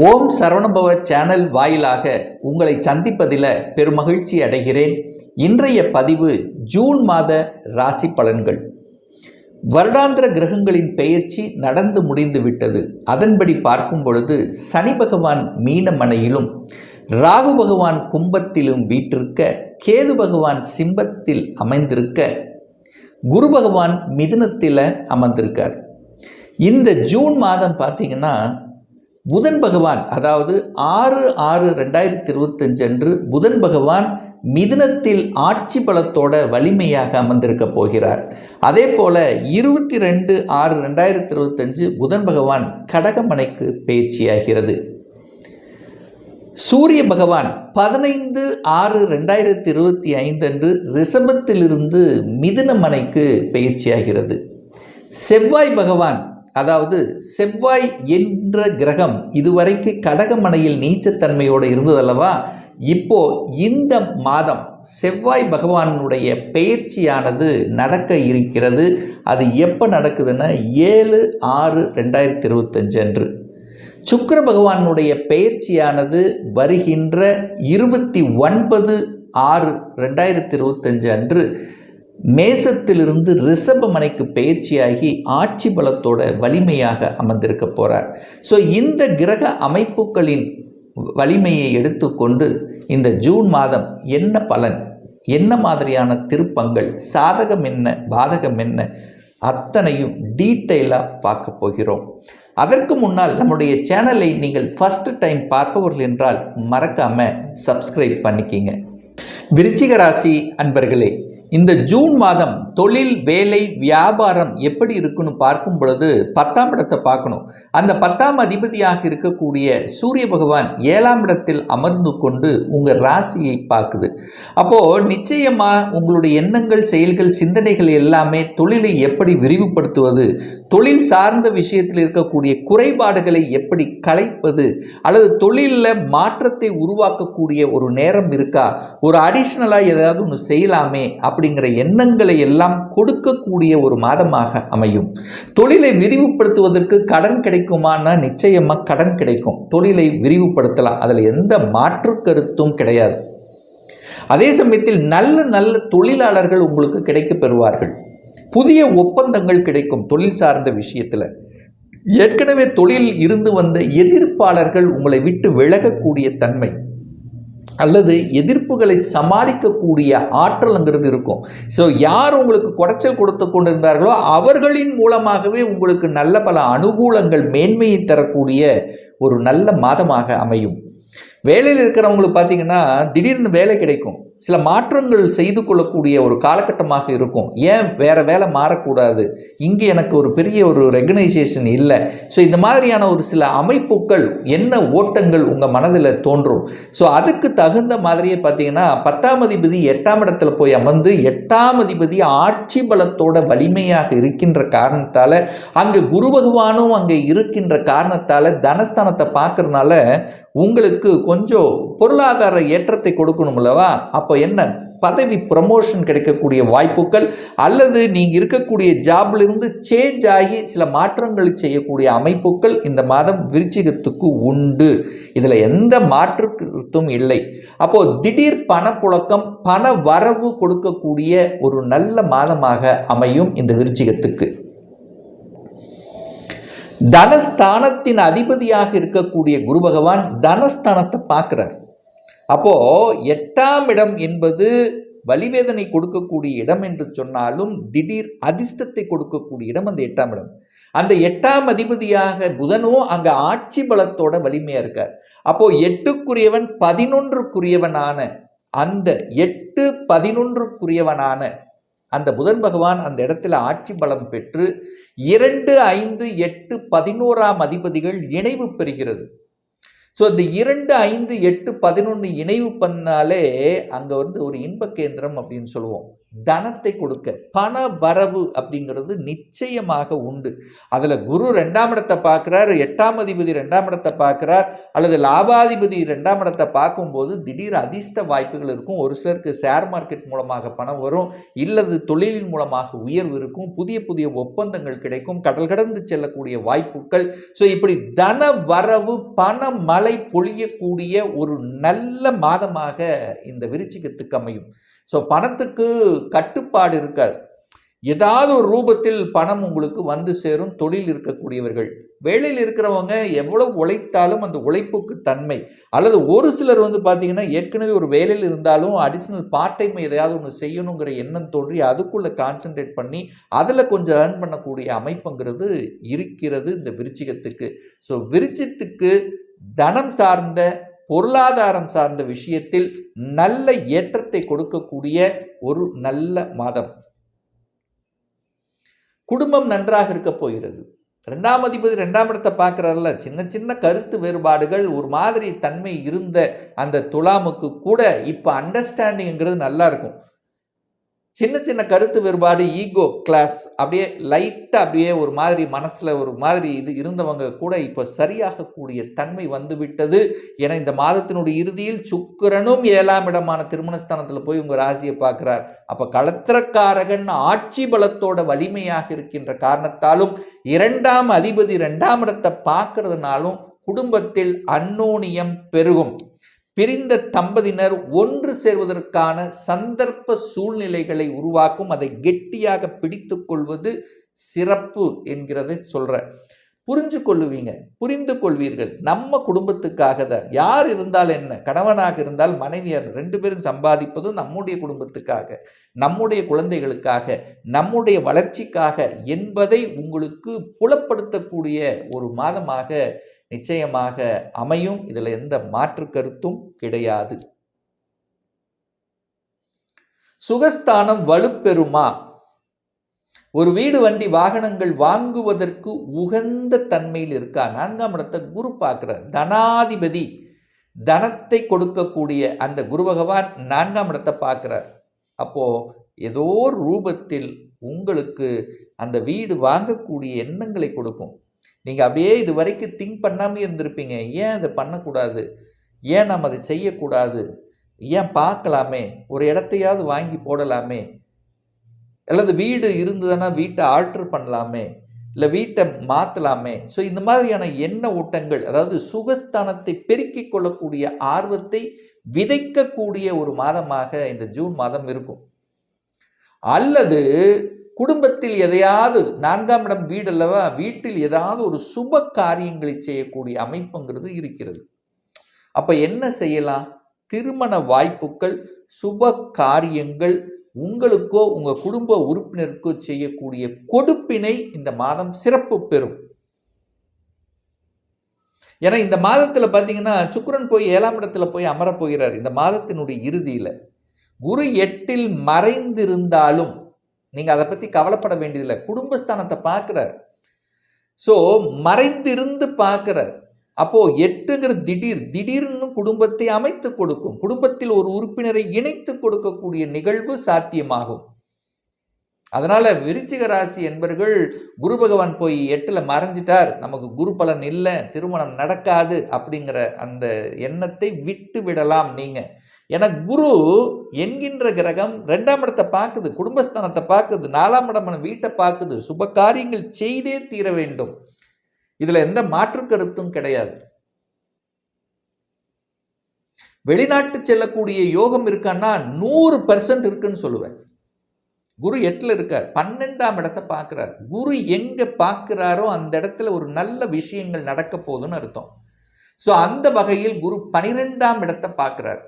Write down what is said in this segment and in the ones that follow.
ஓம் Saravanabhava channel வாயிலாக உங்களை சந்திப்பதில் பெருமகிழ்ச்சி அடைகிறேன். இன்றைய பதிவு ஜூன் மாத ராசி பலன்கள். வருடாந்திர கிரகங்களின் பெயர்ச்சி நடந்து முடிந்து விட்டது. அதன்படி பார்க்கும் பொழுது சனி பகவான் மீனமனையிலும் ராகு பகவான் கும்பத்திலும் வீற்றிருக்க கேது பகவான் சிம்பத்தில் அமைந்திருக்க குரு பகவான் மிதுனத்தில் அமர்ந்திருக்கார். இந்த ஜூன் மாதம் பார்த்தீங்கன்னா புதன் பகவான் அதாவது ஆறு ஆறு ரெண்டாயிரத்தி இருபத்தஞ்சு அன்று புதன் பகவான் மிதுனத்தில் ஆட்சி பலத்தோட வலிமையாக அமர்ந்திருக்க போகிறார். அதே போல இருபத்தி ரெண்டு ஆறு ரெண்டாயிரத்தி இருபத்தஞ்சு புதன் பகவான் கடகமனைக்கு பயிற்சியாகிறது. சூரிய பகவான் பதினைந்து ஆறு ரெண்டாயிரத்தி இருபத்தி ஐந்து அன்று ரிஷபத்திலிருந்து மிதுனமனைக்கு பயிற்சியாகிறது. செவ்வாய் பகவான் அதாவது செவ்வாய் என்ற கிரகம் இதுவரைக்கு கடகமனையில் நீச்சத்தன்மையோடு இருந்ததல்லவா? இப்போ இந்த மாதம் செவ்வாய் பகவானுடைய பெயர்ச்சியானது நடக்க இருக்கிறது. அது எப்போ நடக்குதுன்னா ஏழு ஆறு ரெண்டாயிரத்தி இருபத்தஞ்சு அன்று. சுக்கர பகவானுடைய பெயர்ச்சியானது வருகின்ற இருபத்தி ஒன்பது ஆறு ரெண்டாயிரத்தி இருபத்தஞ்சு அன்று. மேசத்திலிருந்து ரிஷப மனைக்கு பயிற்சியாகி ஆட்சி பலத்தோட வலிமையாக அமர்ந்திருக்க போகிறார் ஸோ இந்த கிரக அமைப்புகளின் வலிமையை எடுத்துக்கொண்டு இந்த ஜூன் மாதம் என்ன பலன் என்ன மாதிரியான திருப்பங்கள் சாதகம் என்ன பாதகம் என்ன அத்தனையும் டீட்டெயிலாக பார்க்க போகிறோம். அதற்கு முன்னால் நம்முடைய சேனலை நீங்கள் ஃபஸ்ட்டு டைம் பார்ப்பவர்கள் என்றால் மறக்காமல் சப்ஸ்கிரைப் பண்ணிக்கிங்க. விருச்சிக ராசி அன்பர்களே இந்த ஜூன் மாதம் தொழில் வேலை வியாபாரம் எப்படி இருக்குன்னு பார்க்கும் பொழுது பத்தாம் இடத்தை பார்க்கணும். அந்த பத்தாம் அதிபதியாக இருக்கக்கூடிய சூரிய பகவான் ஏழாம் இடத்தில் அமர்ந்து கொண்டு உங்கள் ராசியை பார்க்குது. அப்போது நிச்சயமாக உங்களுடைய எண்ணங்கள் செயல்கள் சிந்தனைகள் எல்லாமே தொழிலை எப்படி விரிவுபடுத்துவது தொழில் சார்ந்த விஷயத்தில் இருக்கக்கூடிய குறைபாடுகளை எப்படி களைப்பது? அல்லது தொழிலில் மாற்றத்தை உருவாக்கக்கூடிய ஒரு நேரம் இருக்கா? ஒரு அடிஷ்னலாக ஏதாவது ஒன்று செய்யலாமே அப்படிங்கிற எண்ணங்களை எல்லாம் கொடுக்கக்கூடிய ஒரு மாதமாக அமையும். தொழிலை விரிவுபடுத்துவதற்கு கடன் கிடைக்குமானா நிச்சயமாக கடன் கிடைக்கும். தொழிலை விரிவுபடுத்தலாம். அதில் எந்த மாற்று கருத்தும் கிடையாது. அதே சமயத்தில் நல்ல நல்ல தொழிலாளர்கள் உங்களுக்கு கிடைக்க பெறுவார்கள் புதிய ஒப்பந்தங்கள் கிடைக்கும் தொழில் சார்ந்த விஷயத்தில். ஏற்கனவே தொழிலில் இருந்து வந்த எதிர்ப்பாளர்கள் உங்களை விட்டு விலகக்கூடிய தன்மை. அல்லது எதிர்ப்புகளை சமாளிக்கக்கூடிய ஆற்றல்ங்கிறது இருக்கும். ஸோ யார் உங்களுக்கு குடைச்சல் கொடுத்து கொண்டிருந்தார்களோ அவர்களின் மூலமாகவே உங்களுக்கு நல்ல பல அனுகூலங்கள் மேன்மையை தரக்கூடிய ஒரு நல்ல மாதமாக அமையும். வேலையில் இருக்கிறவங்களுக்கு பார்த்தீங்கன்னா திடீர்னு வேலை கிடைக்கும். சில மாற்றங்கள் செய்து கொள்ளக்கூடிய ஒரு காலகட்டமாக இருக்கும். ஏன் வேறு வேலை மாறக்கூடாது? இங்கே எனக்கு ஒரு பெரிய ஒரு ரெகனைசேஷன் இல்லை. ஸோ இந்த மாதிரியான ஒரு சில அமைப்புகள் என்ன ஓட்டங்கள் உங்கள் மனதில் தோன்றும்? ஸோ அதுக்கு தகுந்த மாதிரியே பார்த்தீங்கன்னா பத்தாம் அதிபதி எட்டாம் இடத்துல போய் அமர்ந்து எட்டாம் அதிபதி ஆட்சி பலத்தோட வலிமையாக இருக்கின்ற காரணத்தால் அங்கே குரு பகவானும் அங்கே இருக்கின்ற காரணத்தால் தனஸ்தானத்தை பார்க்குறதுனால உங்களுக்கு கொஞ்சம் பொருளாதார ஏற்றத்தை கொடுக்கணும் அல்லவா? அப்போ என்ன? பதவி ப்ரமோஷன் கிடைக்கக்கூடிய வாய்ப்புகள் அல்லது நீங்கள் இருக்கக்கூடிய ஜாப்லேருந்து சேஞ்ச் ஆகி சில மாற்றங்களை செய்யக்கூடிய அமைப்புகள் இந்த மாதம் விருச்சிகத்துக்கு உண்டு. இதில் எந்த மாற்றுத்தும் இல்லை. அப்போது திடீர் பணப்புழக்கம் பண வரவு கொடுக்கக்கூடிய ஒரு நல்ல மாதமாக அமையும் இந்த விருச்சிகத்துக்கு. தனஸ்தானத்தின் அதிபதியாக இருக்கக்கூடிய குரு பகவான் தனஸ்தானத்தை பார்க்குறார். அப்போ எட்டாம் இடம் என்பது வலிவேதனை கொடுக்கக்கூடிய இடம் என்று சொன்னாலும் திடீர் அதிர்ஷ்டத்தை கொடுக்கக்கூடிய இடம் அந்த எட்டாம் இடம். அந்த எட்டாம் அதிபதியாக புதனும் அங்கே ஆட்சி பலத்தோட வலிமையாக இருக்கார். அப்போது எட்டுக்குரியவன் பதினொன்றுக்குரியவனான அந்த எட்டு பதினொன்றுக்குரியவனான அந்த புதன் பகவான் அந்த இடத்துல ஆட்சி பலம் பெற்று இரண்டு ஐந்து எட்டு பதினோராம் அதிபதிகள் இணைவு பெறுகிறது. ஸோ இந்த இரண்டு ஐந்து எட்டு பதினொன்று இணைவு பண்ணாலே அங்கே வந்து ஒரு இன்ப கேந்திரம் அப்படின்னு சொல்லுவோம். தனத்தை கொடுக்க பண வரவு அப்படிங்கிறது நிச்சயமாக உண்டு. அதில் குரு ரெண்டாம் இடத்தை பார்க்குறார் எட்டாம் அதிபதி ரெண்டாம் இடத்தை பார்க்குறார் அல்லது லாபாதிபதி ரெண்டாம் இடத்தை பார்க்கும்போது திடீர் அதிர்ஷ்ட வாய்ப்புகள் இருக்கும். ஒரு சிலருக்கு ஷேர் மார்க்கெட் மூலமாக பணம் வரும் இல்லது தொழிலின் மூலமாக உயர்வு இருக்கும் புதிய புதிய ஒப்பந்தங்கள் கிடைக்கும் கடல் கடந்து செல்லக்கூடிய வாய்ப்புகள். ஸோ இப்படி தன வரவு பண மழை பொழியக்கூடிய ஒரு நல்ல மாதமாக இந்த விருச்சிகத்துக்கு அமையும். ஸோ பணத்துக்கு கட்டுப்பாடு இருக்காது. ஏதாவது ஒரு ரூபத்தில் பணம் உங்களுக்கு வந்து சேரும் தொழில் இருக்கக்கூடியவர்கள். வேலையில் இருக்கிறவங்க எவ்வளவு உழைத்தாலும் அந்த உழைப்புக்கு தன்மை. அல்லது ஒரு சிலர் வந்து பார்த்திங்கன்னா ஏற்கனவே ஒரு வேலையில் இருந்தாலும் அடிஷ்னல் பார்ட் டைம் எதையாவது ஒன்று செய்யணுங்கிற எண்ணம் தோன்றி அதுக்குள்ளே கான்சென்ட்ரேட் பண்ணி அதில் கொஞ்சம் ஏர்ன் பண்ணக்கூடிய அமைப்புங்கிறது இருக்கிறது இந்த விருச்சிகத்துக்கு. ஸோ விருச்சித்துக்கு தனம் சார்ந்த பொருளாதாரம் சார்ந்த விஷயத்தில் நல்ல ஏற்றத்தை கொடுக்கக்கூடிய ஒரு நல்ல மாதம். குடும்பம் நன்றாக இருக்க போகிறது. ரெண்டாம் அதிபதி ரெண்டாம் இடத்தை பார்க்குறாருல சின்ன சின்ன கருத்து வேறுபாடுகள் ஒரு மாதிரி தன்மை இருந்த அந்த துலாமுக்கு கூட இப்போ அண்டர்ஸ்டாண்டிங்கிறது நல்லா இருக்கும். சின்ன சின்ன கருத்து வேறுபாடு ஈகோ கிளாஸ் அப்படியே லைட்டாக அப்படியே ஒரு மாதிரி மனசில் ஒரு மாதிரி இது இருந்தவங்க கூட இப்போ சரியாகக்கூடிய தன்மை வந்துவிட்டது ஏன்னா என இந்த மாதத்தினுடைய இறுதியில் சுக்கிரனும் ஏழாம் இடமான திருமணஸ்தானத்தில் போய் உங்கள் ராசியை பார்க்குறார். அப்போ களத்திரக்காரகன் ஆட்சி பலத்தோட வலிமையாக இருக்கின்ற காரணத்தாலும் இரண்டாம் அதிபதி ரெண்டாம் இடத்தை பார்க்கறதுனாலும் குடும்பத்தில் அன்னோனியம் பெருகும். பிரிந்த தம்பதியினர் ஒன்று சேர்வதற்கான சந்தர்ப்ப சூழ்நிலைகளை உருவாக்கும் அதை கெட்டியாக பிடித்து கொள்வது சிறப்பு என்கிறதை சொல்ற புரிஞ்சு கொள்ளுவீங்க புரிந்து கொள்வீர்கள். நம்ம குடும்பத்துக்காக தான். யார் இருந்தால் என்ன? கணவனாக இருந்தால் மனைவியார் ரெண்டு பேரும் சம்பாதிப்பதும் நம்முடைய குடும்பத்துக்காக நம்முடைய குழந்தைகளுக்காக நம்முடைய வளர்ச்சிக்காக என்பதை உங்களுக்கு புலப்படுத்தக்கூடிய ஒரு மாதமாக நிச்சயமாக அமையும். இதில் எந்த மாற்று கருத்தும் கிடையாது. சுகஸ்தானம் வலுப்பெறுமா? ஒரு வீடு வண்டி வாகனங்கள் வாங்குவதற்கு உகந்த தன்மையில் இருக்கா? நான்காம் இடத்தை குரு பார்க்கிறார். தனாதிபதி தனத்தை கொடுக்கக்கூடிய அந்த குரு பகவான் நான்காம் இடத்தை பார்க்கிறார். அப்போ ஏதோ ரூபத்தில் உங்களுக்கு அந்த வீடு வாங்கக்கூடிய எண்ணங்களை கொடுக்கும். நீங்கள் அப்படியே இது வரைக்கும் திங்க் பண்ணாமல் இருந்திருப்பீங்க. ஏன் அதை பண்ணக்கூடாது? ஏன் நாம் அதை செய்யக்கூடாது? ஏன் பார்க்கலாமே? ஒரு இடத்தையாவது வாங்கி போடலாமே? அல்லது வீடு இருந்ததுன்னா வீட்டை ஆல்ட்ரு பண்ணலாமே? இல்லை வீட்டை மாற்றலாமே ஸோ இந்த மாதிரியான எண்ண ஓட்டங்கள் அதாவது சுகஸ்தானத்தை பெருக்கிக் கொள்ளக்கூடிய ஆர்வத்தை விதைக்கக்கூடிய ஒரு மாதமாக இந்த ஜூன் மாதம் இருக்கும். அல்லது குடும்பத்தில் எதையாவது நான்காம் இடம் வீடு அல்லவா வீட்டில் ஏதாவது ஒரு சுப காரியங்களை செய்யக்கூடிய அமைப்புங்கிறது இருக்கிறது. அப்போ என்ன செய்யலாம்? திருமண வாய்ப்புகள் சுப காரியங்கள் உங்களுக்கோ உங்கள் குடும்ப உறுப்பினருக்கோ செய்யக்கூடிய கொடுப்பினை இந்த மாதம் சிறப்பு பெறும். ஏன்னா இந்த மாதத்தில் பார்த்தீங்கன்னா சுக்கரன் போய் ஏழாம் இடத்துல போய் அமரப் போகிறார். இந்த மாதத்தினுடைய இறுதியில். குரு எட்டில் மறைந்திருந்தாலும் நீங்கள் அதை பற்றி கவலைப்பட வேண்டியதில்லை. குடும்பஸ்தானத்தை பார்க்குறார். ஸோ மறைந்திருந்து பார்க்குறார். அப்போ எட்டுங்கிற திடீர் திடீர்னு குடும்பத்தை அமைத்து கொடுக்கும். குடும்பத்தில் ஒரு உறுப்பினரை இணைத்து கொடுக்கக்கூடிய நிகழ்வு சாத்தியமாகும். அதனால விருச்சிக ராசி என்பர்கள் குரு பகவான் போய் எட்டில் மறைஞ்சிட்டார். நமக்கு குரு பலன் இல்லை திருமணம் நடக்காது அப்படிங்கிற அந்த எண்ணத்தை விட்டு விடலாம் நீங்கள் ஏன்னா குரு என்கின்ற கிரகம் ரெண்டாம் இடத்தை பார்க்குது குடும்பஸ்தானத்தை பார்க்குது நாலாம் இடமான வீட்டை பார்க்குது சுப காரியங்கள் செய்தே தீர வேண்டும். இதில் எந்த மாற்று கருத்தும் கிடையாது. வெளிநாட்டு செல்லக்கூடிய யோகம் இருக்கான்னா நூறு பர்சன்ட் இருக்குன்னு சொல்லுவேன். குரு எட்டில் இருக்கார் பன்னெண்டாம் இடத்தை பார்க்குறார். குரு எங்கே பார்க்குறாரோ அந்த இடத்துல ஒரு நல்ல விஷயங்கள் நடக்க போகுதுன்னு அர்த்தம். ஸோ அந்த வகையில் குரு பனிரெண்டாம் இடத்தை பார்க்குறார்.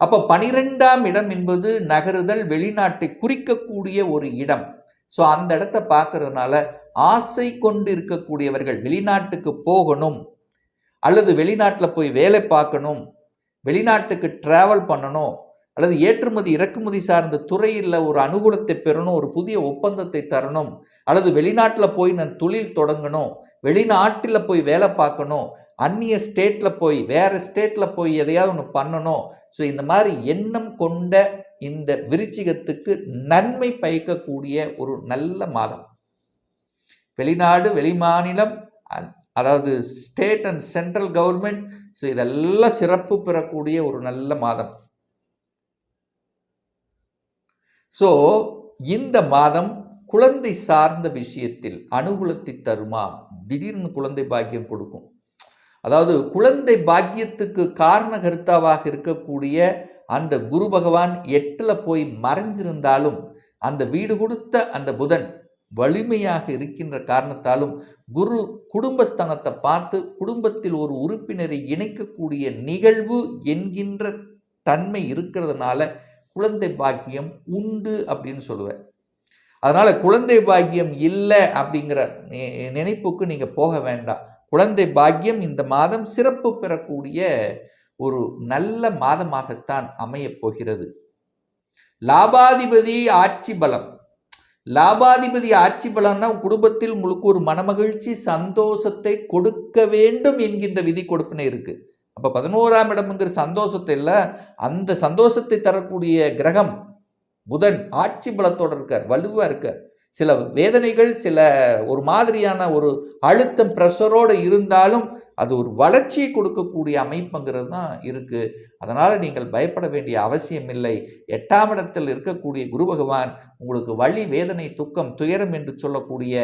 அப்போ பனிரெண்டாம் இடம் என்பது நகருதல் வெளிநாட்டை குறிக்கக்கூடிய ஒரு இடம். ஸோ அந்த இடத்த பார்க்கறதுனால ஆசை கொண்டு இருக்கக்கூடியவர்கள் வெளிநாட்டுக்கு போகணும் அல்லது வெளிநாட்டில் போய் வேலை பார்க்கணும் வெளிநாட்டுக்கு ட்ராவல் பண்ணணும் அல்லது ஏற்றுமதி இறக்குமதி சார்ந்த துறையில் ஒரு அனுகூலத்தை பெறணும் ஒரு புதிய ஒப்பந்தத்தை தரணும் அல்லது வெளிநாட்டில் போய் நான் தொழில் தொடங்கணும் வெளிநாட்டில் போய் வேலை பார்க்கணும் அந்நிய ஸ்டேட்டில் போய் வேறு ஸ்டேட்டில் போய் எதையாவது ஒன்று பண்ணணும். ஸோ இந்த மாதிரி எண்ணம் கொண்ட இந்த விருச்சிகத்துக்கு நன்மை பயக்கக்கூடிய ஒரு நல்ல மாதம். வெளிநாடு வெளிமாநிலம் அ- அதாவது state and central government so இதெல்லாம் சிறப்பு பெறக்கூடிய ஒரு நல்ல மாதம். ஸோ இந்த மாதம் குழந்தை சார்ந்த விஷயத்தில் அனுகூலத்தை தருமா? திடீர்னு குழந்தை பாக்கியம் கொடுக்கும். அதாவது குழந்தை பாக்கியத்துக்கு காரண கருத்தாவாக இருக்கக்கூடிய அந்த குரு பகவான் எட்டில் போய் மறைஞ்சிருந்தாலும் அந்த வீடு கொடுத்த அந்த புதன் வலிமையாக இருக்கின்ற காரணத்தாலும் குரு குடும்பஸ்தானத்தை பார்த்து குடும்பத்தில் ஒரு உறுப்பினரை இணைக்கக்கூடிய நிகழ்வு என்கின்ற தன்மை இருக்கிறதுனால குழந்தை பாக்கியம் உண்டு அப்படின்னு சொல்லுவேன். அதனால் குழந்தை பாக்கியம் இல்லை அப்படிங்கிற நினைப்புக்கு நீங்கள் போக வேண்டாம். குழந்தை பாக்கியம் இந்த மாதம் சிறப்பு பெறக்கூடிய ஒரு நல்ல மாதமாகத்தான் அமையப் போகிறது. லாபாதிபதி ஆட்சி பலம். லாபாதிபதி ஆட்சி பலம்னா குடும்பத்தில் உங்களுக்கு ஒரு மனமகிழ்ச்சி சந்தோஷத்தை கொடுக்க வேண்டும் என்கின்ற விதி கொடுப்பினை இருக்குது அப்போ பதினோராம் இடம்ங்கிற சந்தோஷத்தை அந்த சந்தோஷத்தை தரக்கூடிய கிரகம் புதன் ஆட்சி பலத்தோடு இருக்கார் வலுவாக இருக்கார். சில வேதனைகள் சில ஒரு மாதிரியான ஒரு அழுத்தம் ப்ரெஷரோடு இருந்தாலும் அது ஒரு வளர்ச்சியை கொடுக்கக்கூடிய அமைப்புங்கிறது தான் இருக்குது அதனால் நீங்கள் பயப்பட வேண்டிய அவசியம் இல்லை. எட்டாம் இடத்தில் இருக்கக்கூடிய குரு பகவான் உங்களுக்கு வழி வேதனை துக்கம் துயரம் என்று சொல்லக்கூடிய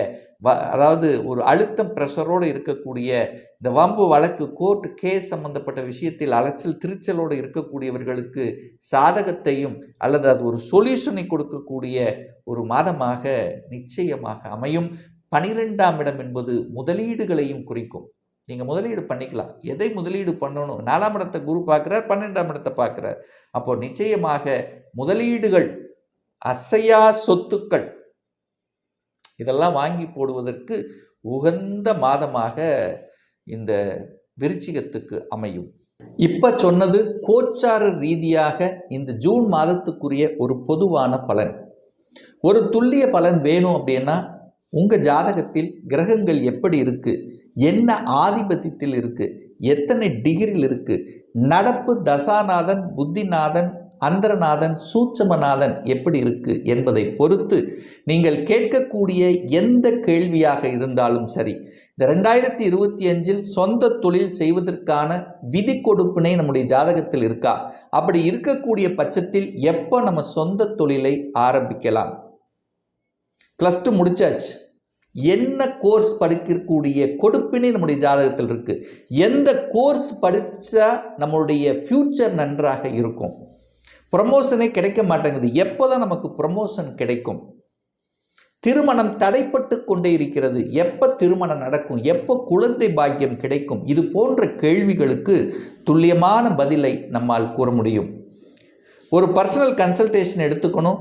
வ அதாவது ஒரு அழுத்தம் ப்ரெஷரோடு இருக்கக்கூடிய இந்த வம்பு வழக்கு கோர்ட் கேஸ் சம்பந்தப்பட்ட விஷயத்தில் அலைச்சல் திருச்சலோடு இருக்கக்கூடியவர்களுக்கு சாதகத்தையும் அல்லது அது ஒரு சொல்யூஷனை கொடுக்கக்கூடிய ஒரு மாதமாக நிச்சயமாக அமையும். பனிரெண்டாம் இடம் என்பது முதலீடுகளையும் குறிக்கும். நீங்கள் முதலீடு பண்ணிக்கலாம். எதை முதலீடு பண்ணணும்? நாலாம் இடத்தை குரு பார்க்குறார் பன்னெண்டாம் இடத்தை பார்க்குறார். அப்போ நிச்சயமாக முதலீடுகள் அசையா சொத்துக்கள் இதெல்லாம் வாங்கி போடுவதற்கு உகந்த மாதமாக இந்த விருச்சிகத்துக்கு அமையும். இப்போ சொன்னது கோச்சார ரீதியாக இந்த ஜூன் மாதத்துக்குரிய ஒரு பொதுவான பலன். ஒரு துல்லிய பலன் வேணும் அப்படின்னா உங்கள் ஜாதகத்தில் கிரகங்கள் எப்படி இருக்குது என்ன ஆதிபத்தியத்தில் இருக்குது எத்தனை டிகிரியில் இருக்குது நடப்பு தசாநாதன் புத்திநாதன் அந்தரநாதன் சூட்சமநாதன் எப்படி இருக்கு என்பதை பொறுத்து நீங்கள் கேட்கக்கூடிய எந்த கேள்வியாக இருந்தாலும் சரி இந்த ரெண்டாயிரத்தி இருபத்தி அஞ்சில் சொந்த தொழில் செய்வதற்கான விதி கொடுப்பினை நம்முடைய ஜாதகத்தில் இருக்கா? அப்படி இருக்கக்கூடிய பட்சத்தில் எப்போ நம்ம சொந்த தொழிலை ஆரம்பிக்கலாம்? ப்ளஸ் டூ முடிச்சாச்சு. என்ன கோர்ஸ் படிக்கக்கூடிய கொடுப்பினை நம்முடைய ஜாதகத்தில் இருக்குது எந்த கோர்ஸ் படித்தா நம்மளுடைய ஃப்யூச்சர் நன்றாக இருக்கும்? ப்ரமோஷனே கிடைக்க மாட்டேங்குது. எப்போ தான் நமக்கு ப்ரமோஷன் கிடைக்கும்? திருமணம் தடைப்பட்டு கொண்டே இருக்கிறது. எப்போ திருமணம் நடக்கும்? எப்போ குழந்தை பாக்கியம் கிடைக்கும்? இது போன்ற கேள்விகளுக்கு துல்லியமான பதிலை நம்மால் கூற முடியும். ஒரு பர்சனல் கன்சல்டேஷன் எடுத்துக்கணும்.